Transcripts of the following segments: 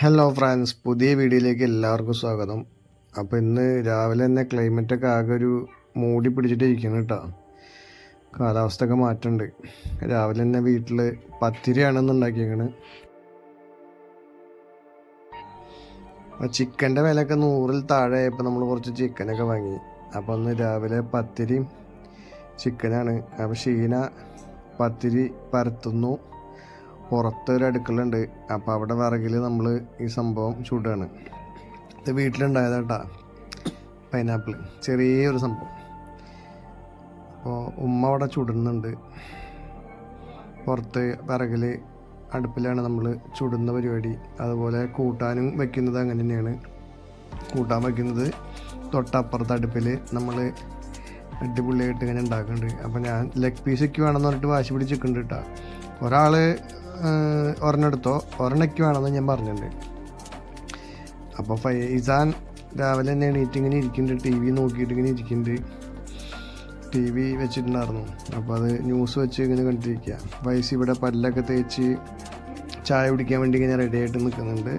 Hello friends പുതിയ വീഡിയോയിലേക്ക് എല്ലാവർക്കും സ്വാഗതം. അപ്പോൾ ഇന്ന് രാവിലെ തന്നെ ക്ലൈമറ്റൊക്കെ ആകെ ഒരു മൂടി പിടിച്ചിട്ട് ഇരിക്കുന്നു കേട്ടോ കാലാവസ്ഥയൊക്കെ മാറ്റമുണ്ട് രാവിലെ തന്നെ വീട്ടിൽ പത്തിരിയാണെന്ന് ഉണ്ടാക്കിയേക്കണ്. ചിക്കന്റെ വിലയൊക്കെ നൂറിൽ താഴെ ആയപ്പോൾ നമ്മൾ കുറച്ച് ചിക്കനൊക്കെ വാങ്ങി. അപ്പോൾ ഒന്ന് രാവിലെ പത്തിരിയും ചിക്കനാണ് അപ്പോൾ ഷീന പത്തിരി പരത്തുന്നു. പുറത്തൊരു അടുക്കളുണ്ട് അപ്പോൾ അവിടെ വിറകിൽ നമ്മൾ ഈ സംഭവം ചൂടാണ്. ഇത് വീട്ടിലുണ്ടായതാട്ടാ. പൈനാപ്പിൾ ചെറിയൊരു സംഭവം. അപ്പോൾ ഉമ്മ അവിടെ ചുടുന്നുണ്ട്. പുറത്ത് വിറകിൽ അടുപ്പിലാണ് നമ്മൾ ചുടുന്ന പരിപാടി. അതുപോലെ കൂട്ടാനും വെക്കുന്നത് അങ്ങനെ തന്നെയാണ്. കൂട്ടാൻ വെക്കുന്നത് തൊട്ടപ്പുറത്ത് അടുപ്പിൽ നമ്മൾ അടിപൊളിയായിട്ട് ഇങ്ങനെ ഉണ്ടാക്കുന്നുണ്ട്. അപ്പോൾ ഞാൻ ലെഗ് പീസ് ഒക്കെ വേണമെന്ന് പറഞ്ഞിട്ട് വാശി പിടിച്ച് നിൽക്കുന്നുണ്ട് കേട്ടോ ഒരാൾ ഒരെണ്ണെടുത്തോ? ഒരെണ്ണയ്ക്ക് വേണമെന്ന് ഞാൻ പറഞ്ഞിട്ടുണ്ട്. അപ്പോൾ ഫൈസാൻ രാവിലെ തന്നെ എണീറ്റ് ഇങ്ങനെ ഇരിക്കുന്നുണ്ട്. ടി വി നോക്കിയിട്ട് ഇങ്ങനെ ഇരിക്കുന്നുണ്ട്. ടി വി വെച്ചിട്ടുണ്ടായിരുന്നു. അപ്പോൾ അത് ന്യൂസ് വെച്ച് ഇങ്ങനെ കണ്ടിരിക്കുക. വയസ്സ് ഇവിടെ പല്ലൊക്കെ തേച്ച് ചായ കുടിക്കാൻ വേണ്ടി ഇങ്ങനെ റെഡി ആയിട്ട് നിൽക്കുന്നുണ്ട്.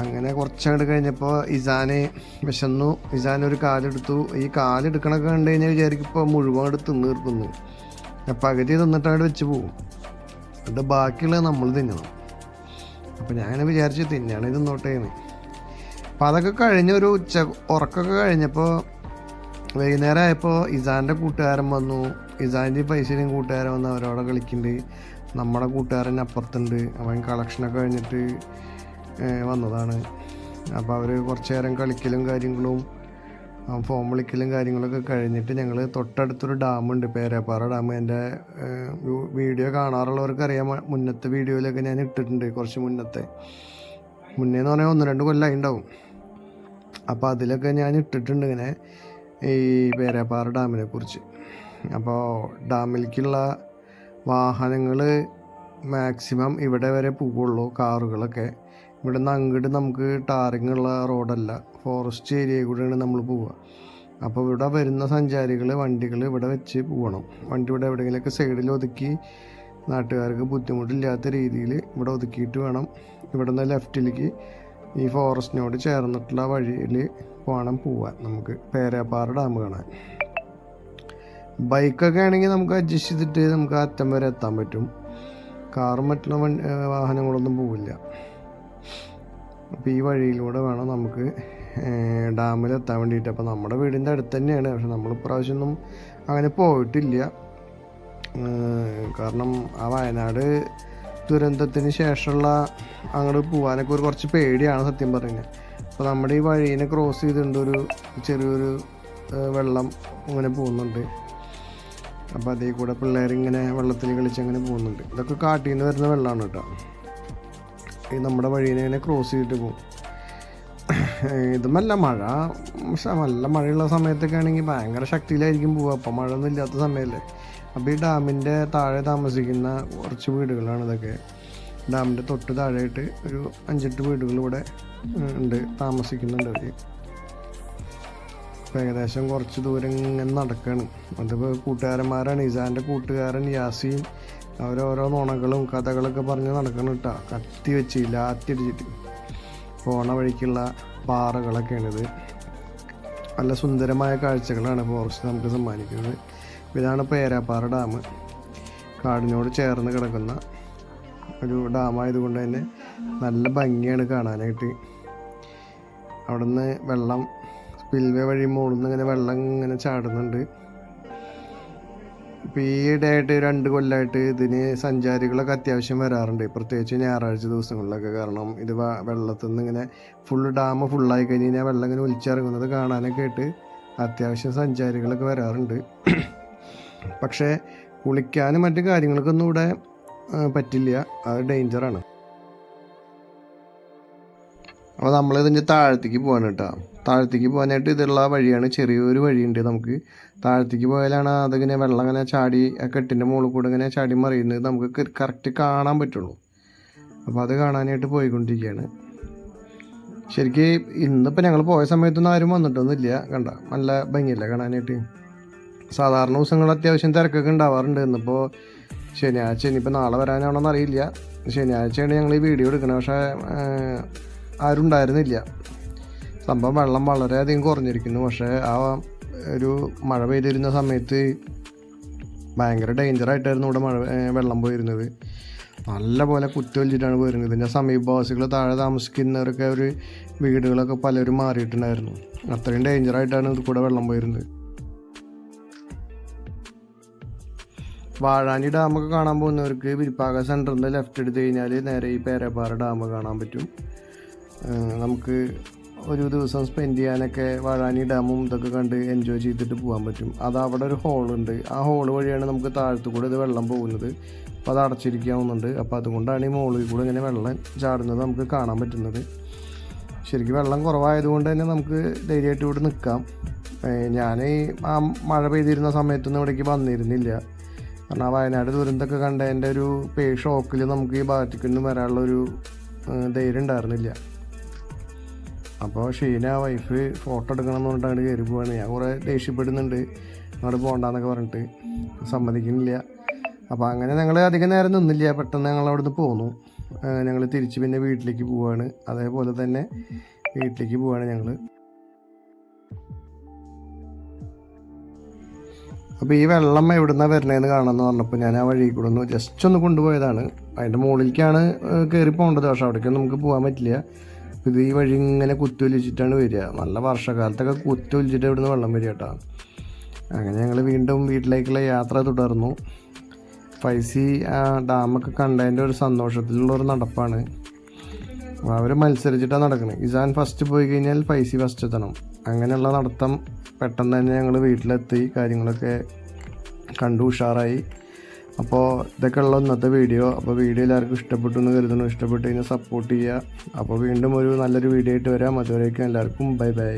അങ്ങനെ കുറച്ചങ്ങോട്ട് കഴിഞ്ഞപ്പോൾ ഇസാനെ വിശന്നു. ഇസാൻ ഒരു കാലെടുത്തു. ഈ കാലെടുക്കണൊക്കെ കണ്ടു കഴിഞ്ഞാൽ വിചാരിക്കും ഇപ്പോൾ മുഴുവൻ അങ്ങോട്ട് തിന്നു തീർക്കുന്നു. പകുതി തിന്നിട്ട് അങ്ങോട്ട് വെച്ച് പോകും എന്നിട്ട് ബാക്കിയുള്ളത് നമ്മൾ തിന്നണം അപ്പോൾ ഞാൻ അങ്ങനെ വിചാരിച്ച് തിന്നാണ് ഇത് നോട്ടേന്ന് അപ്പം അതൊക്കെ കഴിഞ്ഞ ഒരു ഉച്ച ഉറക്കൊക്കെ കഴിഞ്ഞപ്പോൾ വൈകുന്നേരം ആയപ്പോൾ ഇസാന്റെ കൂട്ടുകാരൻ വന്നു. ഇസാന്റെ പൈസയും കൂട്ടുകാരൻ വന്ന് അവരോടെ കളിക്കുന്നുണ്ട് നമ്മുടെ കൂട്ടുകാരൻ അപ്പുറത്തുണ്ട്. അവൻ കളക്ഷനൊക്കെ കഴിഞ്ഞിട്ട് വന്നതാണ്. അപ്പോൾ അവർ കുറച്ച് നേരം കളിക്കലും കാര്യങ്ങളും ഫോൺ വിളിക്കലും കാര്യങ്ങളൊക്കെ കഴിഞ്ഞിട്ട് ഞങ്ങൾ തൊട്ടടുത്തൊരു ഡാമുണ്ട് പേരപ്പാറ ഡാം. എന്റെ വീഡിയോ കാണാറുള്ളവർക്ക് അറിയാം മുന്നത്തെ വീഡിയോയിലൊക്കെ ഞാൻ ഇട്ടിട്ടുണ്ട് കുറച്ച് മുന്നത്തെ. മുന്നേ എന്ന് പറഞ്ഞാൽ ഒന്ന് രണ്ട് കൊല്ലമായി ഉണ്ടാവും. അപ്പോൾ അതിലൊക്കെ ഞാൻ ഇട്ടിട്ടുണ്ട് ഇങ്ങനെ ഈ പേരാപ്പാറ ഡാമിനെ കുറിച്ച്. അപ്പോൾ ഡാമിലേക്കുള്ള വാഹനങ്ങൾ മാക്സിമം ഇവിടെ വരെ പോവുള്ളൂ കാറുകളൊക്കെ. ഇവിടെ നിന്ന് അങ്ങോട്ട് നമുക്ക് ടാറിങ്ങുള്ള റോഡല്ല. ഫോറസ്റ്റ് ഏരിയ കൂടെയാണ് നമ്മൾ പോവുക. അപ്പോൾ ഇവിടെ വരുന്ന സഞ്ചാരികൾ വണ്ടികൾ ഇവിടെ വെച്ച് പോകണം. വണ്ടി ഇവിടെ എവിടെയെങ്കിലുമൊക്കെ സൈഡിൽ ഒതുക്കി നാട്ടുകാർക്ക് ബുദ്ധിമുട്ടില്ലാത്ത രീതിയിൽ ഇവിടെ ഒതുക്കിയിട്ട് വേണം. ഇവിടെ നിന്ന് ലെഫ്റ്റിലേക്ക് ഈ ഫോറസ്റ്റിനോട് ചേർന്നിട്ടുള്ള വഴിയിൽ പോകണം പോവാൻ നമുക്ക്. പേരാപ്പാറ ഡാം കാണാൻ. ബൈക്കൊക്കെ ആണെങ്കിൽ നമുക്ക് അഡ്ജസ്റ്റ് ചെയ്തിട്ട് നമുക്ക് അറ്റം വരെ എത്താൻ പറ്റും. കാറും മറ്റുള്ള വാഹനങ്ങളൊന്നും പോവില്ല. അപ്പോൾ ഈ വഴിയിലൂടെ വേണം നമുക്ക് ഡാമിലെത്താൻ വേണ്ടിയിട്ട്. അപ്പോൾ നമ്മുടെ വീടിന്റെ അടുത്ത് തന്നെയാണ്. പക്ഷെ നമ്മൾ ഇപ്രാവശ്യമൊന്നും അങ്ങനെ പോയിട്ടില്ല. കാരണം ആ വയനാട് ദുരന്തത്തിന് ശേഷമുള്ള അങ്ങോട്ട് പോകാനൊക്കെ ഒരു കുറച്ച് പേടിയാണ് സത്യം പറയുന്നത് അപ്പോൾ നമ്മുടെ ഈ വഴീനെ ക്രോസ് ചെയ്തിട്ടുണ്ട് ഒരു ചെറിയൊരു വെള്ളം ഇങ്ങനെ പോകുന്നുണ്ട്. അപ്പോൾ അതേ കൂടെ പിള്ളേരിങ്ങനെ വെള്ളത്തിൽ കളിച്ച് അങ്ങനെ പോകുന്നുണ്ട്. ഇതൊക്കെ കാട്ടിൽ നിന്ന് വരുന്ന വെള്ളമാണ് കേട്ടോ. നമ്മുടെ വഴിയിൽ ഇങ്ങനെ ക്രോസ് ചെയ്തിട്ട് പോകും. ഇതുമല്ല മഴ. പക്ഷെ നല്ല മഴയുള്ള സമയത്തൊക്കെ ആണെങ്കിൽ ഭയങ്കര ശക്തിയിലായിരിക്കും പോവുക. അപ്പം മഴ ഒന്നും ഇല്ലാത്ത സമയമല്ലേ. അപ്പോൾ ഈ ഡാമിന്റെ താഴെ താമസിക്കുന്ന കുറച്ച് വീടുകളാണ് ഇതൊക്കെ. ഡാമിന്റെ തൊട്ട് താഴെയായിട്ട് ഒരു അഞ്ചെട്ട് വീടുകൾ ഇവിടെ ഉണ്ട് താമസിക്കുന്നുണ്ട് അവർ. ഏകദേശം കുറച്ച് ദൂരം ഇങ്ങനെ നടക്കുകയാണ് അതിപ്പോൾ കൂട്ടുകാരന്മാരാണ്. ഇസാന്റെ കൂട്ടുകാരൻ യാസീൻ അവരോരോ നുണകളും കഥകളൊക്കെ പറഞ്ഞ് നടക്കണം കേട്ടോ കത്തി വെച്ച് ലാത്തി അടിച്ചിട്ട് പോണ വഴിക്കുള്ള പാറകളൊക്കെയാണിത്. നല്ല സുന്ദരമായ കാഴ്ചകളാണ് ഫോറസ്റ്റ് നമുക്ക് സമ്മാനിക്കുന്നത്. ഇതാണ് പേരാപ്പാറ ഡാം. കാടിനോട് ചേർന്ന് കിടക്കുന്ന ഒരു ഡാമായതുകൊണ്ട് തന്നെ നല്ല ഭംഗിയാണ് കാണാനായിട്ട്. അവിടുന്ന് വെള്ളം സ്പിൽവേ വഴി മുകളിൽ ഇങ്ങനെ വെള്ളം ഇങ്ങനെ ചാടുന്നുണ്ട്. ഇപ്പോൾ ഈ ഇടയായിട്ട് രണ്ട് കൊല്ലമായിട്ട് ഇതിന് സഞ്ചാരികളൊക്കെ അത്യാവശ്യം വരാറുണ്ട്. പ്രത്യേകിച്ച് ഞായറാഴ്ച ദിവസങ്ങളിലൊക്കെ. കാരണം ഇത് വെള്ളത്തിൽ നിന്ന് ഇങ്ങനെ ഫുള്ള് ഡാം ഫുള്ളായി കഴിഞ്ഞ് കഴിഞ്ഞാൽ വെള്ളം ഇങ്ങനെ ഒലിച്ചിറങ്ങുന്നത് കാണാനൊക്കെ ആയിട്ട് അത്യാവശ്യം സഞ്ചാരികളൊക്കെ വരാറുണ്ട്. പക്ഷേ കുളിക്കാനും മറ്റു കാര്യങ്ങൾക്കൊന്നും ഇവിടെ പറ്റില്ല. അത് ഡേഞ്ചറാണ് അപ്പോൾ നമ്മളിതിന്റെ താഴത്തേക്ക് പോകാൻ കേട്ടോ. താഴത്തേക്ക് പോകാനായിട്ട് ഇതുള്ള വഴിയാണ് ചെറിയൊരു വഴിയുണ്ട് നമുക്ക്. താഴത്തേക്ക് പോയാലാണ് അതിങ്ങനെ വെള്ളം ഇങ്ങനെ ചാടി ആ കെട്ടിന്റെ മുകളിൽ കൂടെ ഇങ്ങനെ ചാടി മറിയുന്നത് നമുക്ക് കറക്റ്റ് കാണാൻ പറ്റുള്ളൂ. അപ്പോൾ അത് കാണാനായിട്ട് പോയിക്കൊണ്ടിരിക്കുകയാണ്. ശരിക്ക് ഇന്നിപ്പോൾ ഞങ്ങൾ പോയ സമയത്തൊന്നും ആരും വന്നിട്ടൊന്നുമില്ല കണ്ട? നല്ല ഭംഗിയല്ല കാണാനായിട്ട്? സാധാരണ ദിവസങ്ങൾ അത്യാവശ്യം തിരക്കൊക്കെ ഉണ്ടാവാറുണ്ട്. ഇന്നിപ്പോൾ ശനിയാഴ്ച ഇനിയിപ്പോൾ നാളെ വരാനാണോ അറിയില്ല ശനിയാഴ്ചയാണ് ഞങ്ങൾ ഈ വീഡിയോ എടുക്കുന്നത് പക്ഷേ ആരും ഉണ്ടായിരുന്നില്ല സംഭവം വെള്ളം വളരെയധികം കുറഞ്ഞിരിക്കുന്നു. പക്ഷേ ആ ഒരു മഴ പെയ്തിരുന്ന സമയത്ത് ഭയങ്കര ഡേഞ്ചറായിട്ടായിരുന്നു ഇവിടെ മഴ വെള്ളം പോയിരുന്നത്. നല്ലപോലെ പോലെ കുത്തിയൊലിച്ചിട്ടാണ് പോയിരുന്നത്. ഇതിന്റെ സമീപവാസികൾ താഴെ താമസിക്കുന്നവരൊക്കെ ഒരു വീടുകളൊക്കെ പലരും മാറിയിട്ടുണ്ടായിരുന്നു. അത്രയും ഡേഞ്ചറായിട്ടാണ് ഇത് കൂടെ വെള്ളം പോയിരുന്നത്. വാഴാനി ഡാമൊക്കെ കാണാൻ പോകുന്നവർക്ക് വിരിപ്പാക സെന്ററിന്റെ ലെഫ്റ്റ് എടുത്ത് കഴിഞ്ഞാൽ നേരെ ഈ പേരപ്പാറ ഡാം കാണാൻ പറ്റും. നമുക്ക് ഒരു ദിവസം സ്പെൻഡ് ചെയ്യാനൊക്കെ വാഴാനി ഡാമും ഇതൊക്കെ കണ്ട് എൻജോയ് ചെയ്തിട്ട് പോകാൻ പറ്റും. അത് അവിടെ ഒരു ഹോളുണ്ട് ആ ഹോൾ വഴിയാണ് നമുക്ക് താഴത്തു കൂടെ ഇത് വെള്ളം പോകുന്നത്. അപ്പോൾ അത് അടച്ചിരിക്കാവുന്നുണ്ട്. അപ്പോൾ അതുകൊണ്ടാണ് ഈ മുകളിൽ കൂടെ ഇങ്ങനെ വെള്ളം ചാടുന്നത് നമുക്ക് കാണാൻ പറ്റുന്നത്. ശരിക്കും വെള്ളം കുറവായതുകൊണ്ട് തന്നെ നമുക്ക് ധൈര്യമായിട്ട് ഇവിടെ നിൽക്കാം. ഞാൻ ആ മഴ പെയ്തിരുന്ന സമയത്തൊന്നും ഇവിടേക്ക് വന്നിരുന്നില്ല. കാരണം ആ വയനാട് ദുരന്തമൊക്കെ എന്റെ ഒരു പേ ഷോക്കിൽ നമുക്ക് ഈ ഭാഗത്തേക്കൊന്നും വരാനുള്ളൊരു ഒരു ധൈര്യം ഉണ്ടായിരുന്നില്ല. അപ്പോൾ ഷീന വൈഫ് ഫോട്ടോ എടുക്കണം എന്ന് പറഞ്ഞിട്ടാണ് കയറി പോവാണ്. ഞാൻ കുറേ ദേഷ്യപ്പെടുന്നുണ്ട്. അങ്ങോട്ട് പോകണ്ടെന്നൊക്കെ പറഞ്ഞിട്ട്. സമ്മതിക്കുന്നില്ല. അപ്പോൾ അങ്ങനെ ഞങ്ങൾ അധികം നേരം നിന്നില്ല. പെട്ടെന്ന് ഞങ്ങൾ അവിടുന്ന് പോന്നു. ഞങ്ങൾ തിരിച്ച് പിന്നെ വീട്ടിലേക്ക് പോവാണ്. അതേപോലെ തന്നെ വീട്ടിലേക്ക് പോവാണ് ഞങ്ങൾ. അപ്പോൾ ഈ വെള്ളം എവിടുന്നാണ് വരണേന്ന് കാണാമെന്ന് പറഞ്ഞപ്പോൾ ഞാൻ ആ വഴി കൂടെ ഒന്ന് ജസ്റ്റ് ഒന്ന് കൊണ്ടുപോയതാണ്. അതിന്റെ മുകളിലേക്കാണ് കയറി പോകേണ്ടത്. പക്ഷേ അവിടേക്കൊന്നും നമുക്ക് പോകാൻ പറ്റില്ല. ഇത് ഈ വഴി ഇങ്ങനെ കുത്തിയൊലിച്ചിട്ടാണ് വരിക. നല്ല വർഷകാലത്തൊക്കെ കുത്തിയൊലിച്ചിട്ട് ഇവിടുന്ന് വെള്ളം വരിക കേട്ടോ. അങ്ങനെ ഞങ്ങൾ വീണ്ടും വീട്ടിലേക്കുള്ള യാത്ര തുടർന്നു. പൈസി ആ ഡാമൊക്കെ കണ്ടതിന്റെ ഒരു സന്തോഷത്തിലുള്ള ഒരു നടപ്പാണ്. അവർ മത്സരിച്ചിട്ടാണ് നടക്കുന്നത് ഇസാൻ ഫസ്റ്റ് പോയി കഴിഞ്ഞാൽ ഫൈസി ഫസ്റ്റ് എത്തണം. അങ്ങനെയുള്ള നടത്തം പെട്ടെന്ന് തന്നെ ഞങ്ങൾ വീട്ടിലെത്തി. കാര്യങ്ങളൊക്കെ കണ്ടു ഉഷാറായി. അപ്പോൾ ഇതൊക്കെ ഉള്ള ഇന്നത്തെ വീഡിയോ അപ്പോൾ വീഡിയോ എല്ലാവർക്കും ഇഷ്ടപ്പെട്ടു എന്ന് കരുതുന്നു. ഇഷ്ടപ്പെട്ട് കഴിഞ്ഞാൽ സപ്പോർട്ട് ചെയ്യുക. അപ്പോൾ വീണ്ടും ഒരു നല്ലൊരു വീഡിയോ ആയിട്ട് വരാം. അതുവരേക്കും എല്ലാവർക്കും ബൈ ബൈ